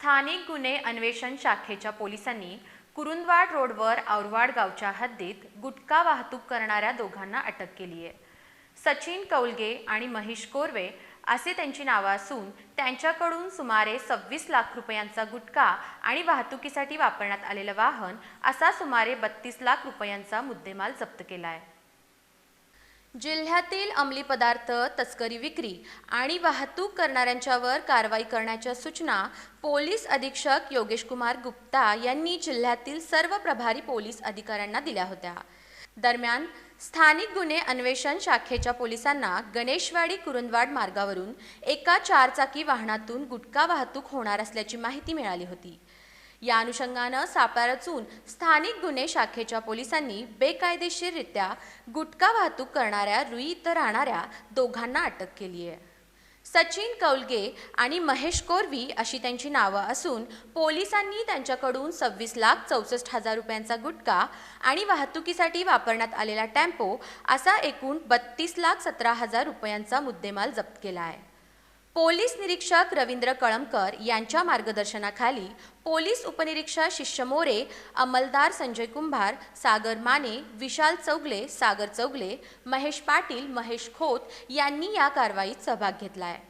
स्थानिक गुन्हे अन्वेषण शाखेच्या पोलिसांनी कुरुंदवाड रोडवर औरवाड गावच्या हद्दीत गुटखा वाहतूक करणाऱ्या दोघांना अटक केली आहे. सचिन कौलगे आणि महेश कोरवे असे त्यांची नावं असून त्यांच्याकडून सुमारे सव्वीस लाख रुपयांचा गुटखा आणि वाहतुकीसाठी वापरण्यात आलेलं वाहन असा सुमारे बत्तीस लाख रुपयांचा मुद्देमाल जप्त केला आहे. जिल्ह्यातील अंमली पदार्थ तस्करी विक्री आणि वाहतूक करणाऱ्यांच्यावर कारवाई करण्याच्या सूचना पोलीस अधीक्षक योगेश कुमार गुप्ता यांनी जिल्ह्यातील सर्व प्रभारी पोलीस अधिकाऱ्यांना दिल्या होत्या. दरम्यान स्थानिक गुन्हे अन्वेषण शाखेच्या पोलिसांना गणेशवाडी कुरुंदवाड मार्गावरून एका चारचाकी वाहनातून गुटखा वाहतूक होणार असल्याची माहिती मिळाली होती. या अनुषंगानं सापळा स्थानिक गुन्हे शाखेच्या पोलिसांनी बेकायदेशीररित्या गुटखा वाहतूक करणाऱ्या रुई इथं राहणाऱ्या दोघांना अटक केली आहे. सचिन कौलगे आणि महेश कोरवी अशी त्यांची नावं असून पोलिसांनी त्यांच्याकडून सव्वीस लाख चौसष्ट हजार रुपयांचा गुटखा आणि वाहतुकीसाठी वापरण्यात आलेला टेम्पो असा एकूण बत्तीस लाख सतरा हजार रुपयांचा मुद्देमाल जप्त केला आहे. पोलीस निरीक्षक रवींद्र कळमकर यांच्या मार्गदर्शनाखाली पोलीस उपनिरीक्षक शिष्य मोरे अंमलदार संजय कुंभार सागर माने विशाल चौगले सागर चौगले महेश पाटील महेश खोत यांनी या कारवाईत सहभाग घेतला आहे